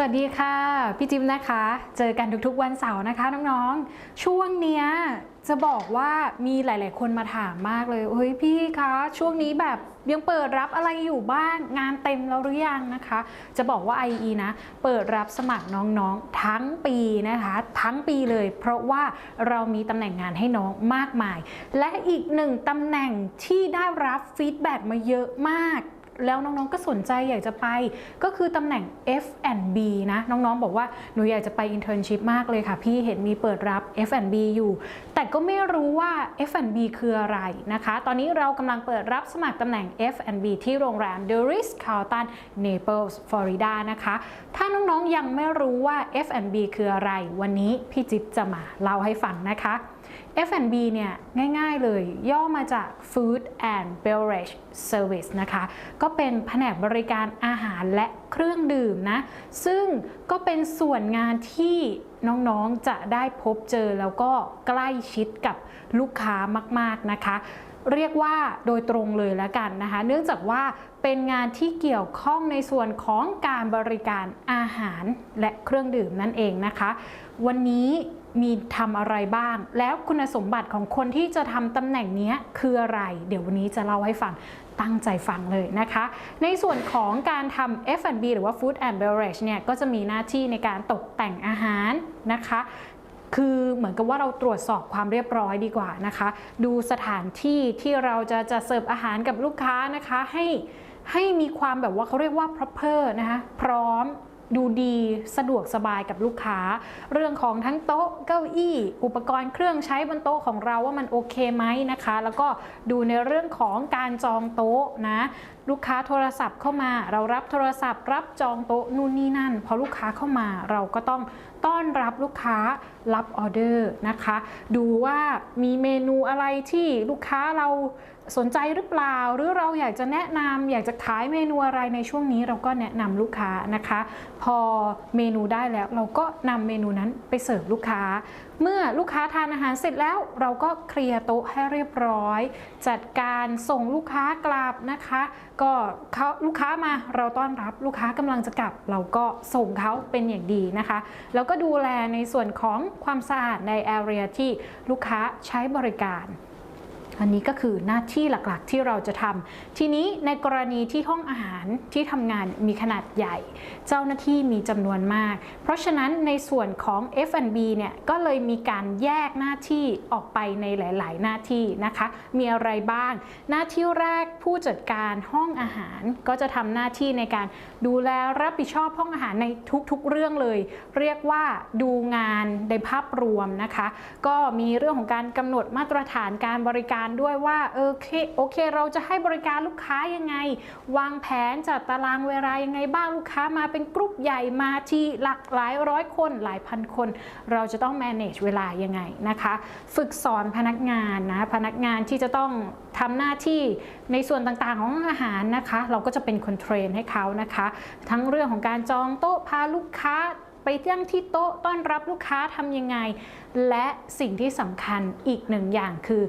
สวัสดีค่ะ พี่จิ๊บนะคะ เจอกันทุกๆวันเสาร์นะคะน้องๆ ช่วงเนี้ยจะบอกว่ามีหลาย ๆ คนมาถามมากเลยเฮ้ยพี่คะช่วงนี้แบบยังเปิดรับอะไรอยู่บ้างงานเต็มแล้วหรือยังนะคะ จะบอกว่า IE นะ เปิดรับสมัครน้องๆทั้งปีนะคะ ทั้งปีเลย เพราะว่าเรามีตำแหน่งงานให้น้องมากมาย และอีกหนึ่งตำแหน่งที่ได้รับฟีดแบ็กมาเยอะมาก แล้วน้องๆก็สนใจอยากจะไป ก็คือตำแหน่ง F&B นะน้องๆ บอกว่าหนูอยากจะไป internship มากเลยค่ะ พี่เห็นมีเปิดรับ F&B อยู่ แต่ก็ไม่รู้ว่า F&B คืออะไรนะคะ ตอนนี้เรากำลังเปิดรับสมัครตำแหน่ง F&B ที่โรงแรม The Ritz Carlton Naples Florida นะคะ ถ้าน้องๆยังไม่รู้ว่า F&B คืออะไร วันนี้พี่จิ๊บจะมาเล่าให้ฟังนะคะ F&B เนี่ยง่ายๆเลย ย่อมาจาก Food and Beverage Service นะคะ ก็เป็นแผนกบริการอาหารและเครื่องดื่มนะ ซึ่งก็เป็นส่วนงานที่น้องๆจะได้พบเจอแล้วก็ใกล้ชิดกับลูกค้ามากๆนะคะเรียกว่าโดยตรงเลยแล้วกันนะคะ เนื่องจากว่าเป็นงานที่เกี่ยวข้องในส่วนของการบริการอาหารและเครื่องดื่มนั่นเองนะคะ วันนี้ มีทำอะไรบ้าง แล้วคุณสมบัติของคนที่จะทำตำแหน่งนี้คืออะไร เดี๋ยววันนี้จะเล่าให้ฟังตั้งใจฟังเลยนะคะ ในส่วนของการทำ F&B หรือว่า Food and Beverage เนี่ยก็จะมีหน้าที่ในการตกแต่งอาหารนะคะคือเหมือนกับว่าเราตรวจสอบความเรียบร้อยดีกว่านะคะ ดูสถานที่ที่เราจะจะเสิร์ฟอาหารกับลูกค้านะคะ ให้ให้มีความแบบว่าเขาเรียกว่า proper นะคะพร้อม ดูดีสะดวกสบายกับลูกค้า เรื่องของทั้งโต๊ะเก้าอี้ อุปกรณ์เครื่องใช้บนโต๊ะของเราว่ามันโอเคไหมนะคะ แล้วก็ดูในเรื่องของการจองโต๊ะนะลูกค้าโทรศัพท์เข้ามา เรารับโทรศัพท์ รับจองโต๊ะนู่นนี่นั่น พอลูกค้าเข้ามาเราก็ต้องต้อนรับลูกค้ารับออเดอร์นะคะ ดูว่ามีเมนูอะไรที่ลูกค้าเรา สนใจหรือเปล่า หรือเราอยากจะแนะนำอยากจะขายเมนูอะไรในช่วงนี้เราก็แนะนำลูกค้านะคะ พอเมนูได้แล้วเราก็นำเมนูนั้นไปเสิร์ฟลูกค้า เมื่อลูกค้าทานอาหารเสร็จแล้ว เราก็เคลียร์โต๊ะให้เรียบร้อย จัดการส่งลูกค้ากลับนะคะ ก็เขาลูกค้ามาเราต้อนรับลูกค้ากำลังจะกลับ เราก็ส่งเขาเป็นอย่างดีนะคะ แล้วก็ดูแลในส่วนของความสะอาดในแอเรียที่ลูกค้าใช้บริการ อันนี้ก็คือหน้าที่หลักๆที่เราจะทำทีนี้ในกรณีที่ห้องอาหารที่ทำงานมีขนาดใหญ่ เจ้าหน้าที่มีจำนวนมาก เพราะฉะนั้นในส่วนของ F&B เนี่ยก็เลยมีการแยกหน้าที่ออกไปในหลาย ๆ หน้าที่นะคะ มีอะไรบ้าง หน้าที่แรกผู้จัดการห้องอาหารก็จะทำหน้าที่ในการดูแลรับผิดชอบห้องอาหารในทุกๆเรื่องเลย เรียกว่าดูงานในภาพรวมนะคะ ก็มีเรื่องของการกำหนดมาตรฐานการบริการด้วยว่าเออโอเคโอเค เราจะให้บริการลูกค้ายังไง วางแผนจัดตารางเวลายังไงบ้างลูกค้ามาเป็นกรุ๊ปใหญ่มาที่หลักหลายร้อยคนหลายพันคน เราจะต้อง manage เวลายังไงนะคะ ฝึกสอนพนักงานนะพนักงานที่จะต้องทำหน้าที่ ในส่วนต่างๆของอาหารนะคะ เราก็จะเป็นคนเทรนให้เขานะคะ ทั้งเรื่องของการจองโต๊ะพาลูกค้าไปตั้งที่โต๊ะต้อนรับลูกค้าทำยังไง และสิ่งที่สำคัญอีกหนึ่งอย่างคือ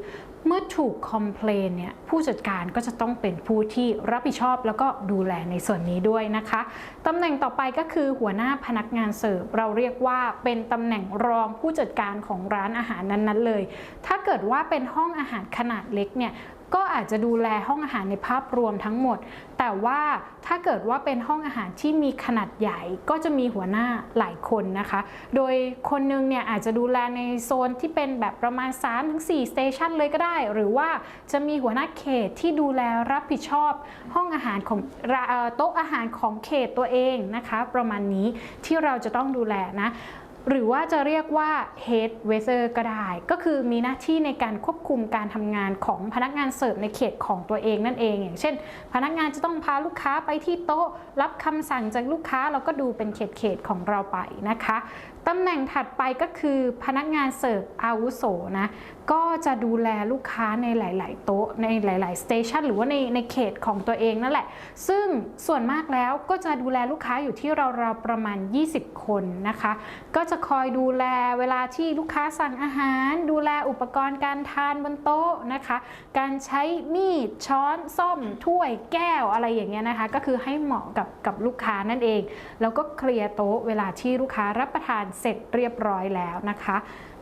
เมื่อถูกคอมเพลนเนี่ยผู้จัดการก็จะต้องเป็นผู้ที่รับผิดชอบแล้วก็ดูแลในส่วนนี้ด้วยนะคะตำแหน่งต่อไปก็คือหัวหน้าพนักงานเสิร์ฟเราเรียกว่าเป็นตำแหน่งรองผู้จัดการของร้านอาหารนั้นๆเลย ถ้าเกิดว่าเป็นห้องอาหารขนาดเล็กเนี่ย ก็อาจจะดูแลห้องอาหารในภาพรวมทั้งหมด แต่ว่าถ้าเกิดว่าเป็นห้องอาหารที่มีขนาดใหญ่ก็จะมีหัวหน้าหลายคนนะคะ โดยคนนึงเนี่ยอาจจะดูแลในโซนที่เป็นแบบประมาณ 3-4สเตชันเลยก็ได้ หรือว่าจะมีหัวหน้าเขตที่ดูแลรับผิดชอบห้องอาหารของโต๊ะอาหารของเขตตัวเองนะคะ ประมาณนี้ที่เราจะต้องดูแลนะ หรือว่าจะเรียกว่า head waiter ก็ได้ ก็คือมีหน้าที่ในการควบคุมการทำงานของพนักงานเสิร์ฟในเขตของตัวเองนั่นเอง อย่างเช่น พนักงานจะต้องพาลูกค้าไปที่โต๊ะ รับคำสั่งจากลูกค้าเราก็ดูเป็นเขตเขตของเราไปนะคะ ตำแหน่งถัดไปก็คือพนักงานเสิร์ฟอาวุโสนะ ก็จะดูแลลูกค้าในหลาย ๆ โต๊ะ ในหลาย ๆ สเตชันหรือว่าในในเขตของตัวเองนั่นแหละ ซึ่งส่วนมากแล้วก็จะดูแลลูกค้าอยู่ที่ราวๆประมาณ 20 คนนะคะ ก็จะคอยดูแลเวลาที่ลูกค้าสั่งอาหาร ดูแลอุปกรณ์การทานบนโต๊ะนะคะ การใช้มีด ช้อน ส้อม ถ้วย แก้ว อะไรอย่างเงี้ยนะคะ ก็คือให้เหมาะกับกับลูกค้านั่นเอง แล้วก็เคลียร์โต๊ะเวลาที่ลูกค้ารับประทานเสร็จเรียบร้อยแล้วนะคะ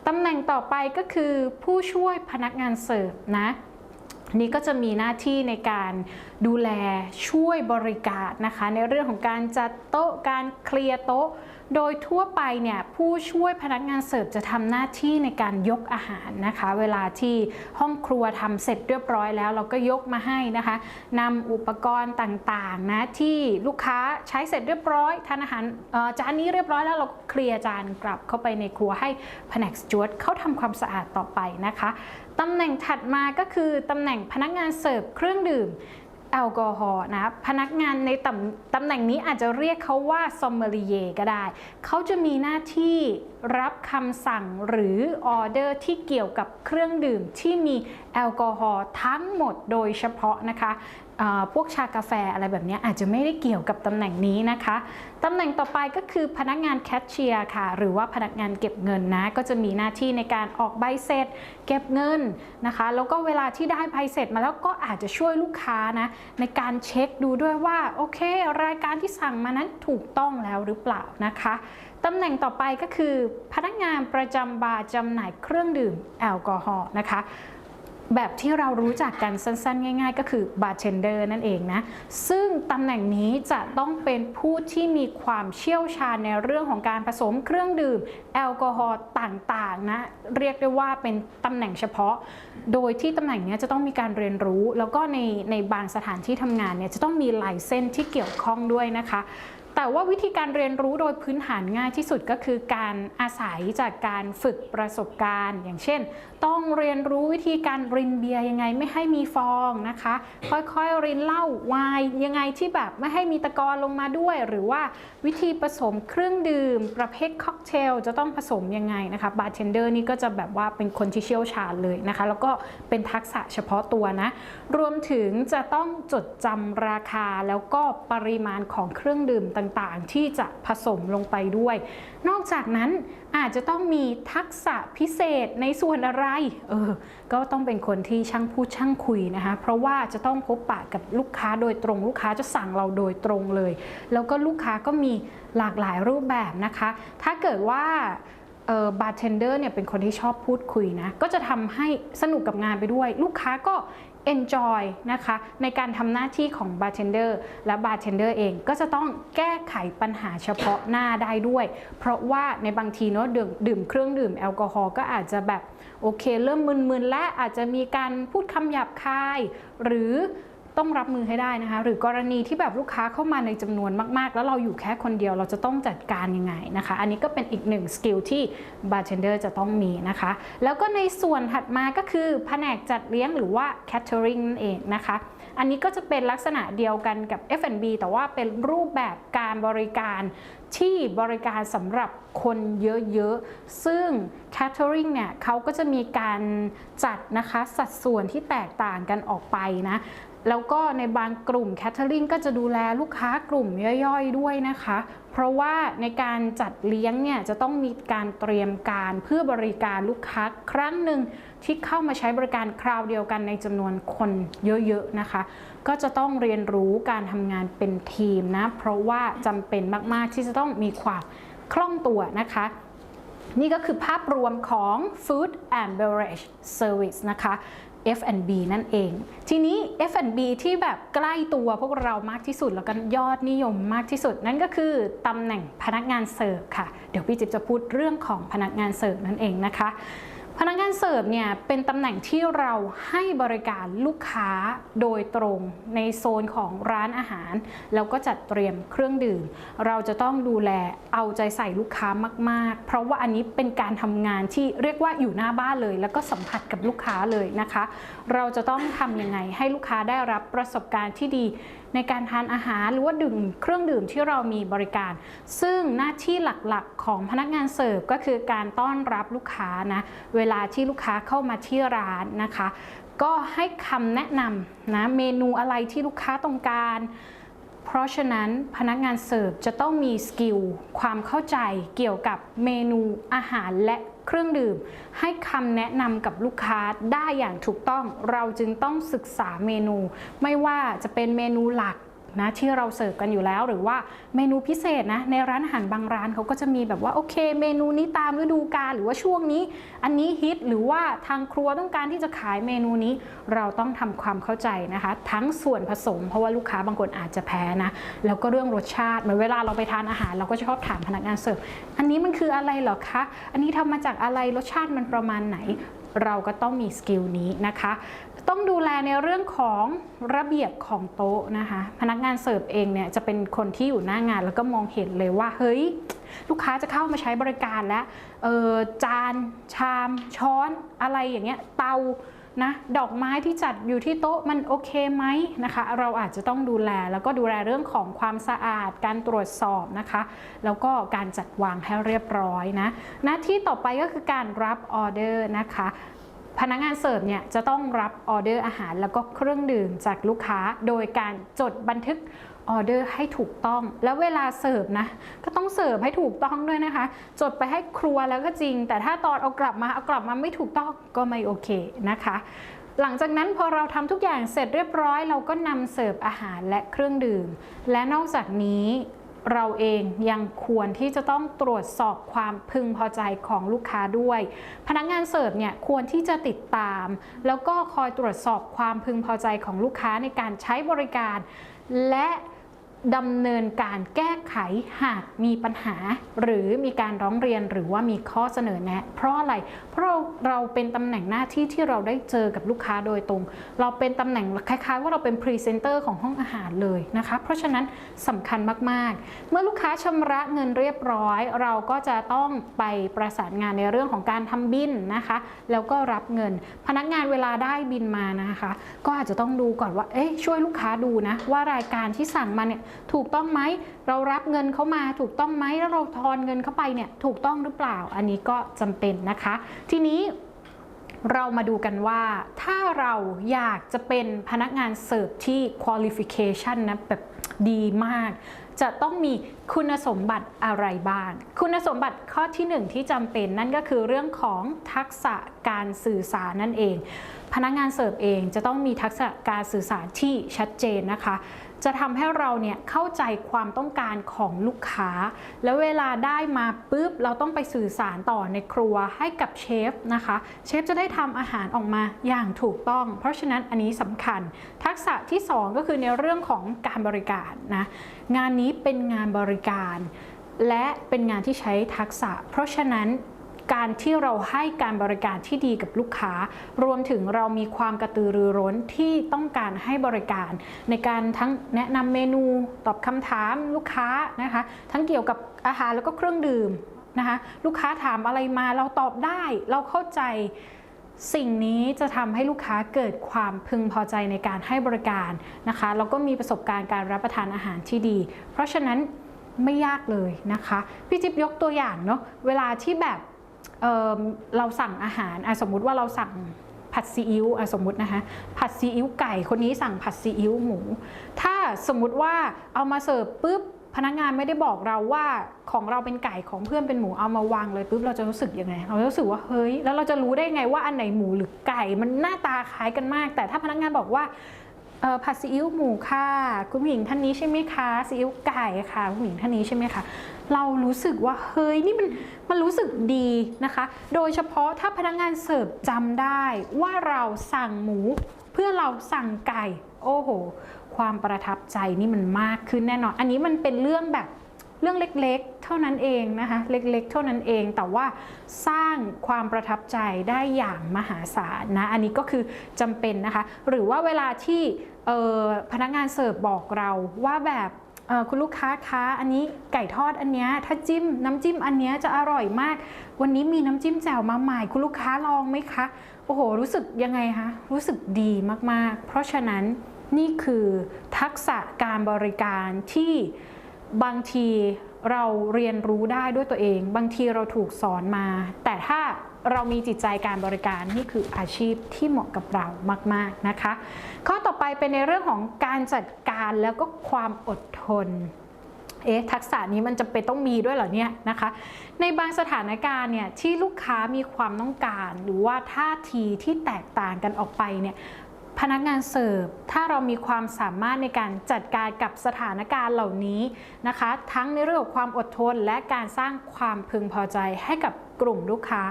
ตำแหน่งต่อไปก็คือผู้ช่วยพนักงานเสิร์ฟนะนี่ก็จะมีหน้าที่ในการดูแลช่วยบริการนะคะ ในเรื่องของการจัดโต๊ะการเคลียร์โต๊ะ โดยทั่วไปเนี่ยผู้ช่วยพนักงานเสิร์ฟจะทำหน้าที่ในการยกอาหารนะคะ เวลาที่ห้องครัวทำเสร็จเรียบร้อยแล้ว เราก็ยกมาให้นะคะนำอุปกรณ์ต่างๆนะที่ลูกค้าใช้เสร็จเรียบร้อยทานอาหารจานนี้เรียบร้อยแล้วเราก็เคลียร์จานกลับเข้าไปในครัวให้แผนกสจวตเขาทำความสะอาดต่อไปนะคะตำแหน่งถัดมาก็คือตำแหน่งพนักงานเสิร์ฟเครื่องดื่ม แอลกอฮอล์นะพนักงานในตำตำแหน่งนี้อาจจะเรียกเขาว่าซอมเมรีเยก็ได้ เขาจะมีหน้าที่รับคำสั่งหรือออเดอร์ที่เกี่ยวกับเครื่องดื่มที่มีแอลกอฮอล์ทั้งหมดโดยเฉพาะนะคะ พวกชากาแฟอะไรแบบนี้อาจจะไม่ได้เกี่ยวกับตำแหน่งนี้นะคะตำแหน่งต่อไปก็คือพนักงานแคชเชียร์ค่ะ หรือว่าพนักงานเก็บเงินนะ ก็จะมีหน้าที่ในการออกใบเสร็จ เก็บเงินนะคะ แล้วก็เวลาที่ได้ใบเสร็จมาแล้วก็อาจจะช่วยลูกค้านะ ในการเช็คดูด้วยว่าโอเค รายการที่สั่งมานั้นถูกต้องแล้วหรือเปล่านะคะตำแหน่งต่อไปก็คือ พนักงานประจำบาร์จำหน่ายเครื่องดื่มแอลกอฮอล์นะคะ แบบที่เรารู้จักกันสั้นๆ ง่าย ๆ ก็คือบาร์เทนเดอร์นั่นเองนะ ซึ่งตำแหน่งนี้จะต้องเป็นผู้ที่มีความเชี่ยวชาญในเรื่องของการผสมเครื่องดื่ม แอลกอฮอล์ต่างๆนะ เรียกได้ว่าเป็นตำแหน่งเฉพาะ โดยที่ตำแหน่งนี้จะต้องมีการเรียนรู้ แล้วก็ในในบางสถานที่ทำงานเนี่ยจะต้องมีลายเส้นที่เกี่ยวข้องด้วยนะคะ แต่ว่าวิธีการเรียนรู้โดยพื้นฐานง่ายที่สุดก็คือการอาศัยจากการฝึกประสบการณ์ อย่างเช่น ต้องเรียนรู้วิธีการรินเบียร์ยังไงไม่ให้มีฟองนะคะ ค่อยๆรินเหล้าวน์ยังไงที่แบบไม่ให้มีตะกอนลงมาด้วย หรือว่าวิธีผสมเครื่องดื่ม ประเภทค็อกเทลจะต้องผสมยังไงนะคะบาร์เทนเดอร์นี่ก็จะแบบว่าเป็นคนที่เชี่ยวชาญเลยนะคะ แล้วก็เป็นทักษะเฉพาะตัวนะรวมถึงจะต้องจดจำราคาแล้วก็ปริมาณของเครื่องดื่มต่างๆ ที่จะผสมลงไปด้วย นอกจากนั้นอาจจะต้องมีทักษะพิเศษในส่วนอะไร เออ ก็ต้องเป็นคนที่ช่างพูดช่างคุยนะคะ เพราะว่าจะต้องพบปะกับลูกค้าโดยตรง ลูกค้าจะสั่งเราโดยตรงเลย แล้วก็ลูกค้าก็มีหลากหลายรูปแบบนะคะ ถ้าเกิดว่าเออบาร์เทนเดอร์เนี่ยเป็นคนที่ชอบพูดคุยนะ ก็จะทำให้สนุกกับงานไปด้วย ลูกค้าก็ enjoy นะคะในการทำหน้าที่ของบาร์เทนเดอร์และบาร์เทนเดอร์เองก็จะต้องแก้ไขปัญหาเฉพาะหน้าได้ด้วย เพราะว่าในบางทีเนาะดื่มดื่มเครื่องดื่มแอลกอฮอล์ก็อาจจะแบบโอเค เริ่มมึนๆและอาจจะมีการพูดคำหยาบคาย หรือ ต้องรับมือให้ได้นะคะ หรือกรณีที่แบบลูกค้าเข้ามาในจำนวนมากๆ แล้วเราอยู่แค่คนเดียวเราจะต้องจัดการยังไงนะคะ อันนี้ก็เป็นอีกหนึ่งสกิลที่บาร์เทนเดอร์จะต้องมีนะคะ แล้วก็ในส่วนถัดมาก็คือแผนกจัดเลี้ยงหรือว่า catering นั่นเองนะคะ อันนี้ก็จะเป็นลักษณะเดียวกันกับ F&B แต่ว่าเป็นรูปแบบการบริการ ที่บริการสำหรับคนเยอะๆ ซึ่ง catering เนี่ยเขาก็จะมีการจัดนะคะสัดส่วนที่แตกต่างกันออกไปนะ แล้วก็ในบางกลุ่ม catering ก็จะดูแลลูกค้ากลุ่มย่อยๆด้วยนะคะ เพราะว่าในการจัดเลี้ยงเนี่ยจะต้องมีการเตรียมการเพื่อบริการลูกค้าครั้งหนึ่งที่เข้ามาใช้บริการคราวเดียวกันในจำนวนคนเยอะๆนะคะ ก็จะต้องเรียนรู้การทำงานเป็นทีมนะ เพราะว่าจำเป็นมาก ๆ ที่จะต้องมีความคล่องตัวนะคะ นี่ก็คือภาพรวมของ Food and Beverage Service นะคะ F&B นั่นเอง ทีนี้ F&B ที่แบบใกล้ตัวพวกเรามากที่สุดแล้วก็ยอดนิยมมากที่สุด นั่นก็คือตำแหน่งพนักงานเสิร์ฟค่ะ เดี๋ยวพี่จิ๊บจะพูดเรื่องของพนักงานเสิร์ฟนั่นเองนะคะ พนักงานเสิร์ฟเนี่ยเป็นตำแหน่งที่เราให้บริการลูกค้าโดยตรงในโซนของร้านอาหาร แล้วก็จัดเตรียมเครื่องดื่ม เราจะต้องดูแลเอาใจใส่ลูกค้ามาก ๆ เพราะว่าอันนี้เป็นการทำงานที่เรียกว่าอยู่หน้าบ้านเลย แล้วก็สัมผัสกับลูกค้าเลยนะคะ เราจะต้องทำยังไงให้ลูกค้าได้รับประสบการณ์ที่ดี ในการทานอาหารหรือว่าดื่มเครื่องดื่มที่เรามีบริการ ซึ่งหน้าที่หลักๆ ของพนักงานเสิร์ฟก็คือการต้อนรับลูกค้านะเวลาที่ลูกค้าเข้ามาที่ร้านนะคะ ก็ให้คำแนะนำนะเมนูอะไรที่ลูกค้าต้องการเพราะฉะนั้นพนักงานเสิร์ฟจะต้องมีสกิลความเข้าใจเกี่ยวกับเมนูอาหารและ เครื่องดื่ม ให้คำแนะนำกับลูกค้าได้อย่างถูกต้อง เราจึงต้องศึกษาเมนู ไม่ว่าจะเป็นเมนูหลัก นะที่เราเสิร์ฟกันอยู่แล้วหรือว่าเมนูพิเศษนะในร้านอาหารบางร้านเขาก็จะมีแบบว่าโอเค เมนูนี้ตามฤดูกาลหรือว่าช่วงนี้ อันนี้ฮิตหรือว่าทางครัวต้องการที่จะขายเมนูนี้ เราต้องทำความเข้าใจนะคะ ทั้งส่วนผสม เพราะว่าลูกค้าบางคนอาจจะแพ้นะแล้วก็เรื่องรสชาติเหมือนเวลาเราไปทานอาหาร เราก็ชอบถามพนักงานเสิร์ฟอันนี้มันคืออะไรเหรอคะอันนี้ทำมาจากอะไรรสชาติมันประมาณไหน เราก็ต้องมีสกิลนี้นะคะ ต้องดูแลในเรื่องของระเบียบของโต๊ะนะคะ พนักงานเสิร์ฟเองเนี่ยจะเป็นคนที่อยู่หน้างานแล้วก็มองเห็นเลยว่า เฮ้ย ลูกค้าจะเข้ามาใช้บริการแล้วเออจานชาม ช้อนอะไรอย่างเงี้ยเตา นะดอกไม้ที่จัดอยู่ที่โต๊ะมันโอเคไหมนะคะ เราอาจจะต้องดูแลแล้วก็ดูแลเรื่องของความสะอาดการตรวจสอบนะคะ แล้วก็การจัดวางให้เรียบร้อยนะหน้าที่ต่อไปก็คือการรับออเดอร์นะคะพนักงานเสิร์ฟเนี่ยจะต้องรับออเดอร์อาหารแล้วก็เครื่องดื่มจากลูกค้า โดยการจดบันทึก ออเดอร์ให้ถูกต้อง แล้วเวลาเสิร์ฟนะ ก็ต้องเสิร์ฟให้ถูกต้องด้วยนะคะ จดไปให้ครัวแล้วก็จริง แต่ถ้าตอนเอากลับมาเอากลับมาไม่ถูกต้องก็ไม่โอเคนะคะหลังจากนั้นพอเราทำทุกอย่างเสร็จเรียบร้อย เราก็นำเสิร์ฟอาหารและเครื่องดื่ม และนอกจากนี้เราเองยังควรที่จะต้องตรวจสอบความพึงพอใจของลูกค้าด้วย พนักงานเสิร์ฟเนี่ยควรที่จะติดตาม แล้วก็คอยตรวจสอบความพึงพอใจของลูกค้าในการใช้บริการ และ ดำเนินการแก้ไขหากมีปัญหา หรือมีการร้องเรียนหรือว่ามีข้อเสนอแนะ เพราะอะไร เพราะเราเป็นตำแหน่งหน้าที่ที่เราได้เจอกับลูกค้าโดยตรง เราเป็นตำแหน่งคล้ายๆ ว่าเราเป็นพรีเซนเตอร์ของห้องอาหารเลยนะคะ เพราะฉะนั้นสำคัญมากๆ เมื่อลูกค้าชำระเงินเรียบร้อย เราก็จะต้องไปประสานงานในเรื่องของการทำบินนะคะ แล้วก็รับเงิน พนักงานเวลาได้บินมานะคะ ก็อาจจะต้องดูก่อนว่าเอ๊ะช่วยลูกค้าดูนะว่ารายการที่สั่งมาเนี่ยถูกต้องไหมเรารับเงินเขามาถูกต้องไหมแล้วเราทอนเงินเข้าไปเนี่ยถูกต้องหรือเปล่า อันนี้ก็จำเป็นนะคะ ทีนี้เรามาดูกันว่าถ้าเราอยากจะเป็นพนักงานเสิร์ฟที่ qualification นะแบบดีมาก จะต้องมีคุณสมบัติอะไรบ้าง คุณสมบัติข้อที่หนึ่งที่จำเป็นนั่นก็คือเรื่องของทักษะการสื่อสารนั่นเอง พนักงานเสิร์ฟเองจะต้องมีทักษะการสื่อสารที่ชัดเจนนะคะ จะทำให้เราเนี่ยเข้าใจความต้องการของลูกค้า แล้วเวลาได้มาปุ๊บเราต้องไปสื่อสารต่อในครัวให้กับเชฟนะคะ เชฟจะได้ทำอาหารออกมาอย่างถูกต้อง เพราะฉะนั้นอันนี้สำคัญ ทักษะที่สองก็คือในเรื่องของการบริการนะงานนี้เป็นงานบริการ และเป็นงานที่ใช้ทักษะ เพราะฉะนั้น การที่เราให้การบริการที่ดีกับลูกค้า รวมถึงเรามีความกระตือรือร้นที่ต้องการให้บริการ ในการทั้งแนะนำเมนูตอบคำถามลูกค้านะคะทั้งเกี่ยวกับอาหารแล้วก็เครื่องดื่มนะคะลูกค้าถามอะไรมาเราตอบได้ เราเข้าใจสิ่งนี้จะทำให้ลูกค้าเกิดความพึงพอใจในการให้บริการนะคะแล้วก็มีประสบการณ์การรับประทานอาหารที่ดี เพราะฉะนั้นไม่ยากเลยนะคะ พี่จิ๊บยกตัวอย่างเนาะเวลาที่แบบ เเราสั่งอาหารสมมุติว่าเราสั่งผัดซีอิ๊วสมมตินะคะผัดซีอิ๊วไก่คนนี้สั่งผัดซีอิ๊วหมู ถ้าสมมุติว่าเอามาเสิร์ฟปุ๊บพนักงานไม่ได้บอกเราว่าของเราเป็นไก่ของเพื่อนเป็นหมูเอามาวางเลยปุ๊บเราจะรู้สึกยังไง เราจะรู้สึกว่าเฮ้ยแล้วเราจะรู้ได้ไงว่าอันไหนหมูหรือไก่มันหน้าตาคล้ายกันมาก แต่ถ้าพนักงานบอกว่า ผัดซีอิ๊วหมูค่ะ คุณผู้หญิงท่านนี้ใช่ไหมคะซีอิ๊วไก่ค่ะคุณผู้หญิงท่านนี้ใช่ไหมคะเรารู้สึกว่าเฮ้ยนี่มันมันรู้สึกดีนะคะ โดยเฉพาะถ้าพนักงานเสิร์ฟจำได้ว่าเราสั่งหมู เพื่อเราสั่งไก่ โอ้โห ความประทับใจนี่มันมากขึ้นแน่นอน อันนี้มันเป็นเรื่องแบบ เรื่องเล็กๆ เท่านั้นเองนะคะ เล็กๆ เท่านั้นเอง แต่ว่าสร้างความประทับใจได้อย่างมหาศาลนะ อันนี้ก็คือจำเป็นนะคะ หรือว่าเวลาที่พนักงานเสิร์ฟบอกเราว่าแบบคุณลูกค้าคะอันนี้ไก่ทอดอันเนี้ยถ้าจิ้มน้ำจิ้มอันเนี้ยจะอร่อยมาก วันนี้มีน้ำจิ้มแจ่วมาใหม่คุณลูกค้าลองไหมคะโอ้โห รู้สึกยังไงคะรู้สึกดีมากๆ เพราะฉะนั้นนี่คือทักษะการบริการที่ บางทีเราเรียนรู้ได้ด้วยตัวเอง บางทีเราถูกสอนมา แต่ถ้าเรามีจิตใจการบริการนี่คืออาชีพที่เหมาะกับเรามาก ๆนะคะ ข้อต่อไปเป็นในเรื่องของการจัดการแล้วก็ความอดทนเอ๊ะทักษะนี้มันจะเป็นต้องมีด้วยเหรอเนี่ยนะคะ ในบางสถานการณ์เนี่ยที่ลูกค้ามีความต้องการ หรือว่าท่าทีที่แตกต่างกันออกไปเนี่ย พนักงานเสิร์ฟถ้าเรามีความสามารถในการจัดการกับสถานการณ์เหล่านี้นะคะ ทั้งในเรื่องของความอดทนและการสร้างความพึงพอใจให้กับ กลุ่มลูกค้า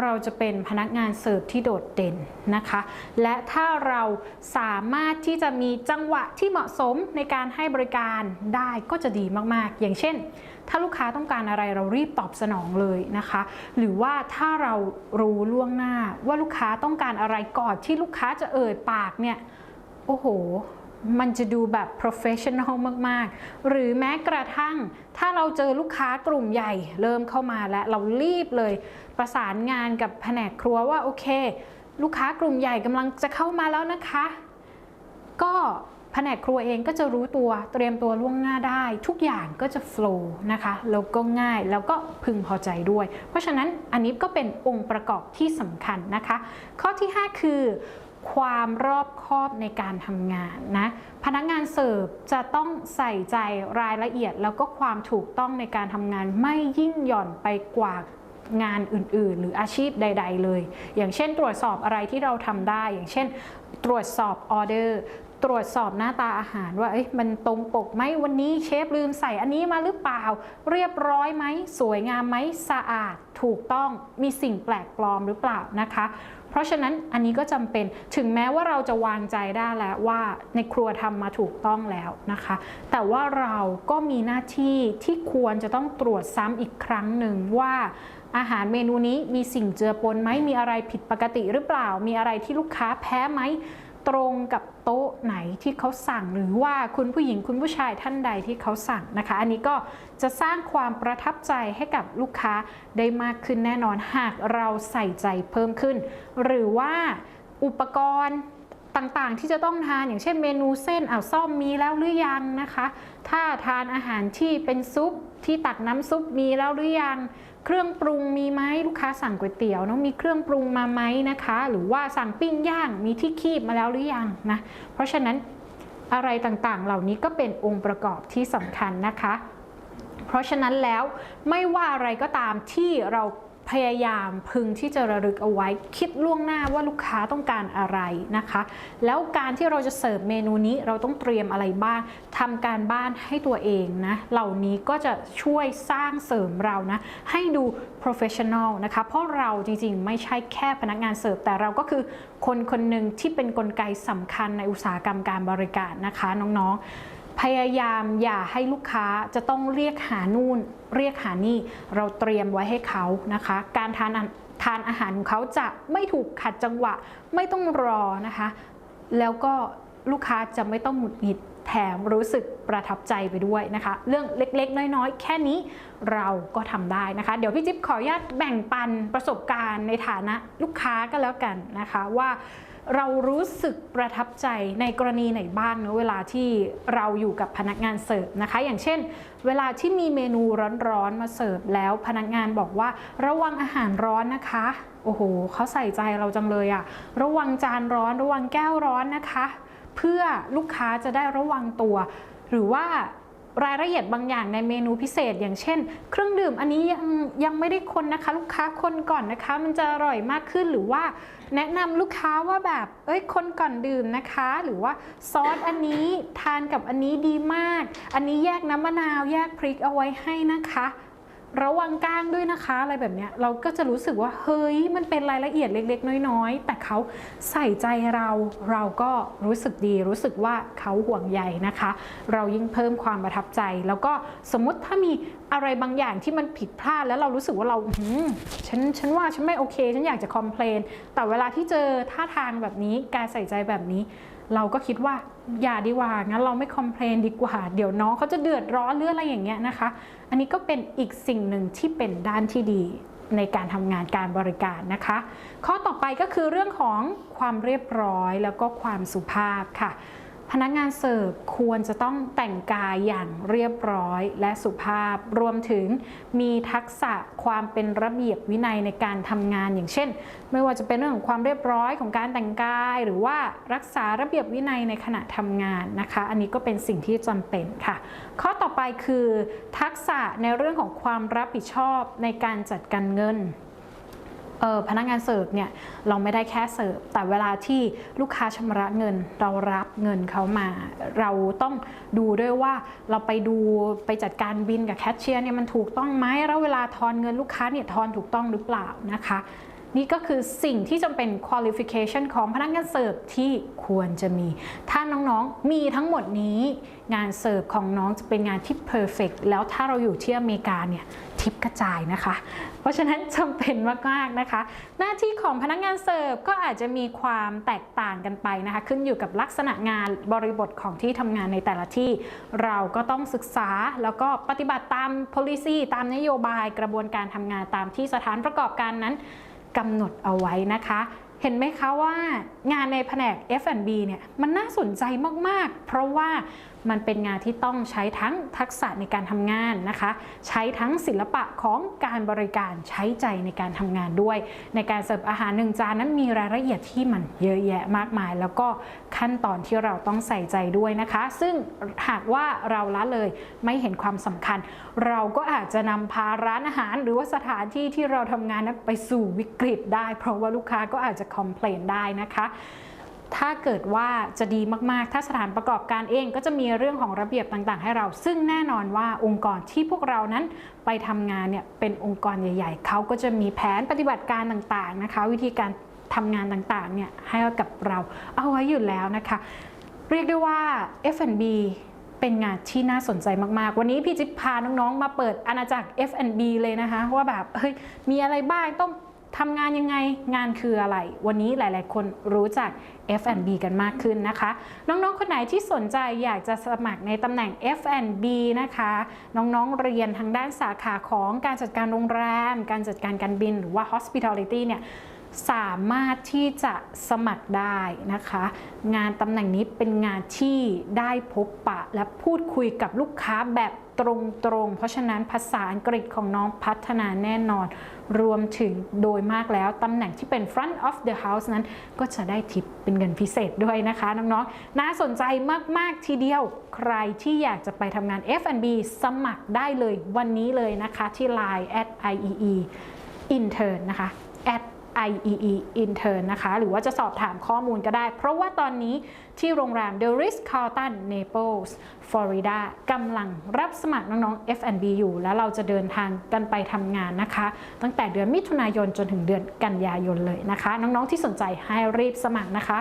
เราจะเป็นพนักงานเสิร์ฟที่โดดเด่นนะคะ และถ้าเราสามารถที่จะมีจังหวะที่เหมาะสมในการให้บริการได้ก็จะดีมากๆ อย่างเช่น ถ้าลูกค้าต้องการอะไรเรารีบตอบสนองเลยนะคะ หรือว่าถ้าเรารู้ล่วงหน้าว่าลูกค้าต้องการอะไรก่อนที่ลูกค้าจะเอ่ยปากเนี่ยโอ้โห มันจะดูแบบ professional มาก ๆ หรือแม้กระทั่ง ถ้าเราเจอลูกค้ากลุ่มใหญ่เริ่มเข้ามาแล้วเรารีบเลย ประสานงานกับแผนกครัวว่าโอเค ลูกค้ากลุ่มใหญ่กำลังจะเข้ามาแล้วนะคะ ก็แผนกครัวเองก็จะรู้ตัวเตรียมตัวล่วงหน้าได้ ทุกอย่างก็จะ flow นะคะแล้วก็ง่ายแล้วก็พึงพอใจด้วย เพราะฉะนั้นอันนี้ก็เป็นองค์ประกอบที่สำคัญนะคะ ข้อที่ 5 คือ ความรอบคอบในการทำงานนะพนักงานเสิร์ฟจะต้องใส่ใจรายละเอียด แล้วก็ความถูกต้องในการทำงานไม่ยิ่งหย่อนไปกว่างานอื่น ๆ หรืออาชีพใด ๆ เลย อย่างเช่น ตรวจสอบอะไรที่เราทำได้ อย่างเช่น ตรวจสอบออเดอร์ตรวจสอบหน้าตาอาหารว่าเอ้ยมันตรงปกไหมวันนี้เชฟลืมใส่อันนี้มาหรือเปล่า เรียบร้อยไหมสวยงามไหมสะอาดถูกต้องมีสิ่งแปลกปลอมหรือเปล่านะคะ เพราะฉะนั้นอันนี้ก็จำเป็นถึงแม้ว่าเราจะวางใจได้แล้วว่าในครัวทำมาถูกต้องแล้วนะคะ แต่ว่าเราก็มีหน้าที่ที่ควรจะต้องตรวจซ้ำอีกครั้งหนึ่งว่าอาหารเมนูนี้มีสิ่งเจือปนไหมมีอะไรผิดปกติหรือเปล่า มีอะไรที่ลูกค้าแพ้ไหม ตรงกับโต๊ะไหนที่เขาสั่ง หรือว่าคุณผู้หญิงคุณผู้ชายท่านใดที่เขาสั่งนะคะ อันนี้ก็จะสร้างความประทับใจให้กับลูกค้าได้มากขึ้นแน่นอนหากเราใส่ใจเพิ่มขึ้น หรือว่าอุปกรณ์ต่างๆ ที่จะต้องทานอย่างเช่นเมนูเส้นอ้าวซ่อมมีแล้วหรือยังนะคะ ถ้าทานอาหารที่เป็นซุปที่ตักน้ำซุปมีแล้วหรือยัง เครื่องปรุงมีไหมลูกค้าสั่งก๋วยเตี๋ยวเนาะมีเครื่องปรุงมาไหมนะคะ หรือว่าสั่งปิ้งย่างมีที่คีบมาแล้วหรือยังนะเพราะฉะนั้นอะไรต่างๆ เหล่านี้ก็เป็นองค์ประกอบที่สำคัญนะคะ เพราะฉะนั้นแล้วไม่ว่าอะไรก็ตามที่เรา พยายามพึงที่จะระลึกเอาไว้ คิดล่วงหน้าว่าลูกค้าต้องการอะไรนะคะ แล้วการที่เราจะเสิร์ฟเมนูนี้เราต้องเตรียมอะไรบ้างทำการบ้านให้ตัวเองนะ เหล่านี้ก็จะช่วยสร้างเสริมเรานะ ให้ดู professional นะคะ เพราะเราจริงๆ ไม่ใช่แค่พนักงานเสิร์ฟ แต่เราก็คือคนคนหนึ่งที่เป็นนกลไกสำคัญในอุตสาหกรรมการบริการนะคะน้องๆ พยายามอย่าให้ลูกค้าจะต้องเรียกหานู่น เรียกหานี่เราเตรียมไว้ให้เขานะคะ การทานทานอาหารของเขาจะไม่ถูกขัดจังหวะ ไม่ต้องรอนะคะ แล้วก็ลูกค้าจะไม่ต้องหงุดหงิดแถมรู้สึกประทับใจไปด้วยนะคะ เรื่องเล็กๆ น้อยๆ แค่นี้เราก็ทำได้นะคะ เดี๋ยวพี่จิ๊บขออนุญาตแบ่งปันประสบการณ์ในฐานะลูกค้าก็แล้วกันนะคะว่า เรารู้สึกประทับใจในกรณีไหนบ้างเนะเวลาที่เราอยู่กับพนักงานเสิร์ฟนะคะ อย่างเช่น เวลาที่มีเมนูร้อนๆมาเสิร์ฟแล้วพนักงานบอกว่าระวังอาหารร้อนนะคะโอ้โหเขาใส่ใจเราจังเลยอะระวังจานร้อนระวังแก้วร้อนนะคะ เพื่อลูกค้าจะได้ระวังตัว หรือว่า รายละเอียดบางอย่างในเมนูพิเศษ อย่างเช่น เครื่องดื่มอันนี้ยังยังไม่ได้คนนะคะ ลูกค้าคนก่อนนะคะ มันจะอร่อยมากขึ้นหรือว่า แนะนำลูกค้าว่าแบบเอ้ยคนก่อนดื่มนะคะ หรือว่าซอสอันนี้ทานกับอันนี้ดีมาก อันนี้แยกน้ำมะนาวแยกพริกเอาไว้ให้นะคะ ระวังก้างด้วยนะคะอะไรแบบเนี้ยเราก็จะรู้สึกว่าเฮ้ยมันเป็นรายละเอียดเล็ก ๆ น้อย ๆ แต่เขาใส่ใจเราเราก็รู้สึกดี รู้สึกว่าเขาห่วงใยนะคะ เรายิ่งเพิ่มความประทับใจ แล้วก็สมมติถ้ามีอะไรบางอย่างที่มันผิดพลาดแล้วเรารู้สึกว่าเราหือฉันฉันว่าฉันไม่โอเค ฉันอยากจะคอมเพลนแต่เวลาที่เจอท่าทางแบบนี้การใส่ใจแบบนี้ เราก็คิดว่าอย่าดีกว่างั้นเราไม่คอมเพลนดีกว่า เดี๋ยวน้องเขาจะเดือดร้อนหรืออะไรอย่างเงี้ยนะคะ อันนี้ก็เป็นอีกสิ่งหนึ่งที่เป็นด้านที่ดีในการทำงานการบริการนะคะ ข้อต่อไปก็คือเรื่องของความเรียบร้อยแล้วก็ความสุภาพค่ะ พนักงานเสิร์ฟควรจะต้องแต่งกายอย่างเรียบร้อยและสุภาพ รวมถึงมีทักษะความเป็นระเบียบวินัยในการทำงานอย่างเช่น ไม่ว่าจะเป็นเรื่องของความเรียบร้อยของการแต่งกาย หรือว่ารักษาระเบียบวินัยในขณะทำงานนะคะ อันนี้ก็เป็นสิ่งที่จำเป็นค่ะ ข้อต่อไปคือ ทักษะในเรื่องของความรับผิดชอบในการจัดการเงิน ออพนักงานเสิร์ฟเนี่ยเราไม่ได้แค่เสิร์ฟแต่เวลาที่ลูกค้าชำระเงินเรารับเงินเขามา เราต้องดูด้วยว่าเราไปดูไปจัดการบินกับแคชเชียร์เนี่ยมันถูกต้องไหมแล้วเวลาทอนเงินลูกค้าเนี่ยทอนถูกต้องหรือเปล่านะคะ นี่ก็คือสิ่งที่จำเป็น qualification ของพนักงานเสิร์ฟที่ควรจะมี ถ้าน้องๆมีทั้งหมดนี้ งานเสิร์ฟของน้องจะเป็นงานที่ perfect แล้วถ้าเราอยู่ที่อเมริกาเนี่ยทิปกระจายนะคะ เพราะฉะนั้นจำเป็นมากๆนะคะ หน้าที่ของพนักงานเสิร์ฟก็อาจจะมีความแตกต่างกันไปนะคะ ขึ้นอยู่กับลักษณะงานบริบทของที่ทำงานในแต่ละที่ เราก็ต้องศึกษาแล้วก็ปฏิบัติตาม policy ตามนโยบายกระบวนการทำงานตามที่สถานประกอบการนั้น กำหนดเอาไว้นะคะ เห็นไหมคะว่างานในแผนก F&B เนี่ยมันน่าสนใจมากๆ เพราะว่า มันเป็นงานที่ต้องใช้ทั้งทักษะในการทำงานนะคะ ใช้ทั้งศิลปะของการบริการใช้ใจในการทำงานด้วย ในการเสิร์ฟอาหารหนึ่งจานนั้นมีรายละเอียดที่มันเยอะแยะมากมาย แล้วก็ขั้นตอนที่เราต้องใส่ใจด้วยนะคะ ซึ่งหากว่าเราละเลยไม่เห็นความสำคัญ เราก็อาจจะนำพาร้านอาหาร หรือว่าสถานที่ที่เราทำงานนั้นไปสู่วิกฤตได้ เพราะว่าลูกค้าก็อาจจะคอมเพลนได้นะคะ ถ้าเกิดว่าจะดีมาก ๆ ถ้าสถานประกอบการเองก็จะมีเรื่องของระเบียบต่าง ๆ ให้เรา ซึ่งแน่นอนว่าองค์กรที่พวกเรานั้นไปทำงานเนี่ยเป็นองค์กรใหญ่ ๆ เขาก็จะมีแผนปฏิบัติการต่าง ๆ นะคะ วิธีการทำงานต่าง ๆ เนี่ยให้กับเราเอาไว้อยู่แล้วนะคะ เรียกได้ว่า F&B เป็นงานที่น่าสนใจมาก ๆ วันนี้พี่จิ๊บพาน้อง ๆ มาเปิดอาณาจักร F&B เลยนะคะ ว่าแบบเฮ้ยมีอะไรบ้างต้อง ทำงานยังไงงานคืออะไร วันนี้หลายๆ คนรู้จัก F&B กันมากขึ้นนะคะ น้องๆ คนไหนที่สนใจอยากจะสมัครในตำแหน่ง F&B นะคะ น้องๆ เรียนทางด้านสาขาของการจัดการโรงแรม การจัดการการบินหรือว่า hospitality เนี่ยสามารถที่จะสมัครได้นะคะ งานตำแหน่งนี้เป็นงานที่ได้พบปะและพูดคุยกับลูกค้าแบบตรงๆ เพราะฉะนั้นภาษาอังกฤษของน้องพัฒนาแน่นอน รวมถึงโดยมากแล้วตำแหน่งที่เป็น front of the house นั้นก็จะได้ทิปเป็นเงินพิเศษด้วยนะคะน้องๆ น่าสนใจมาก ๆ ทีเดียวใครที่อยากจะไปทำงาน F&B สมัครได้เลยวันนี้เลยนะคะที่ Line at IEE intern นะคะ IEE intern นะคะ หรือว่าจะสอบถามข้อมูลก็ได้ เพราะว่าตอนนี้ที่โรงแรม The Ritz-Carlton Naples Florida กำลังรับสมัครน้องๆ F&B อยู่ แล้วเราจะเดินทางกันไปทำงานนะคะ ตั้งแต่เดือนมิถุนายนจนถึงเดือนกันยายนเลยนะคะ น้องๆที่สนใจให้รีบสมัครนะคะ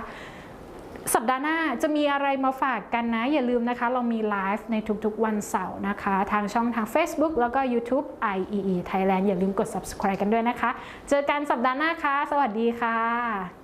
สัปดาห์หน้าจะมีอะไรมาฝากกันนะ อย่าลืมนะคะ เรามีไลฟ์ในทุกๆวันเสาร์นะคะ ทางช่องทาง Facebook แล้วก็ YouTube IEE Thailand อย่าลืมกด subscribe กันด้วยนะคะ เจอกันสัปดาห์หน้าค่ะ สวัสดีค่ะ